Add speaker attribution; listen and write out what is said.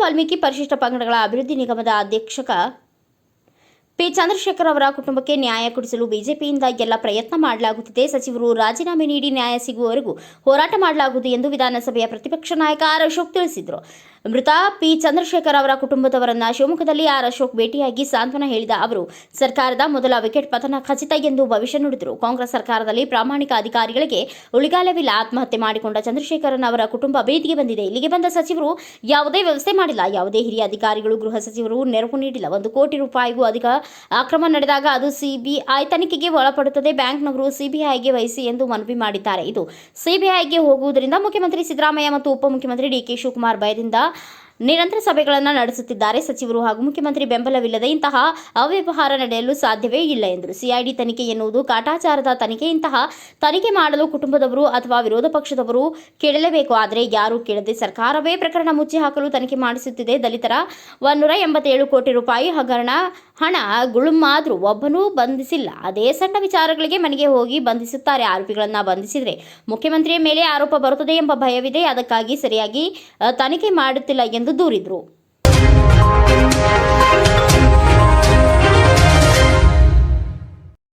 Speaker 1: ವಾಲ್ಮೀಕಿ ಪರಿಶಿಷ್ಟ ಪಂಗಡಗಳ ಅಭಿವೃದ್ಧಿ ನಿಗಮದ ಅಧ್ಯಕ್ಷಕ ಪಿ ಚಂದ್ರಶೇಖರ್ ಅವರ ಕುಟುಂಬಕ್ಕೆ ನ್ಯಾಯ ಕೊಡಿಸಲು ಬಿಜೆಪಿಯಿಂದ ಎಲ್ಲ ಪ್ರಯತ್ನ ಮಾಡಲಾಗುತ್ತಿದೆ. ಸಚಿವರು ರಾಜೀನಾಮೆ ನೀಡಿ ನ್ಯಾಯ ಸಿಗುವವರೆಗೂ ಹೋರಾಟ ಮಾಡಲಾಗುವುದು ಎಂದು ವಿಧಾನಸಭೆಯ ಪ್ರತಿಪಕ್ಷ ನಾಯಕ ಆರ್ ಅಶೋಕ್ ತಿಳಿಸಿದರು. ಮೃತ ಪಿ ಚಂದ್ರಶೇಖರ್ ಅವರ ಕುಟುಂಬದವರನ್ನ ಶಿವಮೊಗ್ಗದಲ್ಲಿ ಆರ್ ಅಶೋಕ್ ಭೇಟಿಯಾಗಿ ಸಾಂತ್ವನ ಹೇಳಿದ ಅವರು, ಸರ್ಕಾರದ ಮೊದಲ ವಿಕೆಟ್ ಪತನ ಖಚಿತ ಎಂದು ಭವಿಷ್ಯ ನುಡಿದರು. ಕಾಂಗ್ರೆಸ್ ಸರ್ಕಾರದಲ್ಲಿ ಪ್ರಾಮಾಣಿಕ ಅಧಿಕಾರಿಗಳಿಗೆ ಉಳಿಗಾಲವಿಲ್ಲ. ಆತ್ಮಹತ್ಯೆ ಮಾಡಿಕೊಂಡ ಚಂದ್ರಶೇಖರನ್ ಅವರ ಕುಟುಂಬ ಬೇದಿಗೆ ಬಂದಿದೆ. ಇಲ್ಲಿಗೆ ಬಂದ ಸಚಿವರು ಯಾವುದೇ ವ್ಯವಸ್ಥೆ ಮಾಡಿಲ್ಲ. ಯಾವುದೇ ಹಿರಿಯ ಅಧಿಕಾರಿಗಳು, ಗೃಹ ಸಚಿವರು ನೆರವು ನೀಡಿಲ್ಲ. ಒಂದು ಕೋಟಿ ರೂಪಾಯಿಗೂ ಅಧಿಕ ಅಕ್ರಮ ನಡೆದಾಗ ಅದು ಸಿಬಿಐ ತನಿಖೆಗೆ ಒಳಪಡುತ್ತದೆ. ಬ್ಯಾಂಕ್ನವರು ಸಿಬಿಐಗೆ ವಹಿಸಿ ಎಂದು ಮನವಿ ಮಾಡಿದ್ದಾರೆ. ಇದು ಸಿಬಿಐಗೆ ಹೋಗುವುದರಿಂದ ಮುಖ್ಯಮಂತ್ರಿ ಸಿದ್ದರಾಮಯ್ಯ ಮತ್ತು ಉಪಮುಖ್ಯಮಂತ್ರಿ ಡಿಕೆ ಶಿವಕುಮಾರ್ ಭಯದಿಂದ ನಿರಂತರ ಸಭೆಗಳನ್ನು ನಡೆಸುತ್ತಿದ್ದಾರೆ. ಸಚಿವರು ಹಾಗೂ ಮುಖ್ಯಮಂತ್ರಿ ಬೆಂಬಲವಿಲ್ಲದೆ ಇಂತಹ ಅವ್ಯವಹಾರ ನಡೆಯಲು ಸಾಧ್ಯವೇ ಇಲ್ಲ ಎಂದರು. ಸಿಐಡಿ ತನಿಖೆ ಎನ್ನುವುದು ಕಾಟಾಚಾರದ ತನಿಖೆ. ಇಂತಹ ತನಿಖೆ ಮಾಡಲು ಕುಟುಂಬದವರು ಅಥವಾ ವಿರೋಧ ಪಕ್ಷದವರು ಕೇಳಲೇಬೇಕು. ಆದರೆ ಯಾರೂ ಕೇಳದೆ ಸರ್ಕಾರವೇ ಪ್ರಕರಣ ಮುಚ್ಚಿ ಹಾಕಲು ತನಿಖೆ ಮಾಡಿಸುತ್ತಿದೆ. ದಲಿತರ ಒಂದೂರ ಎಂಬತ್ತೇಳು ಕೋಟಿ ರೂಪಾಯಿ ಹಗರಣ ಹಣ ಗುಳುಮಾದ್ರೂ ಒಬ್ಬನೂ ಬಂಧಿಸಿಲ್ಲ. ಅದೇ ಸಣ್ಣ ವಿಚಾರಗಳಿಗೆ ಮನೆಗೆ ಹೋಗಿ ಬಂಧಿಸುತ್ತಾರೆ. ಆರೋಪಿಗಳನ್ನು ಬಂಧಿಸಿದರೆ ಮುಖ್ಯಮಂತ್ರಿಯ ಮೇಲೆ ಆರೋಪ ಬರುತ್ತದೆ ಎಂಬ ಭಯವಿದೆ. ಅದಕ್ಕಾಗಿ ಸರಿಯಾಗಿ ತನಿಖೆ ಮಾಡುತ್ತಿಲ್ಲ ಎಂದು ದೂರಿದರು.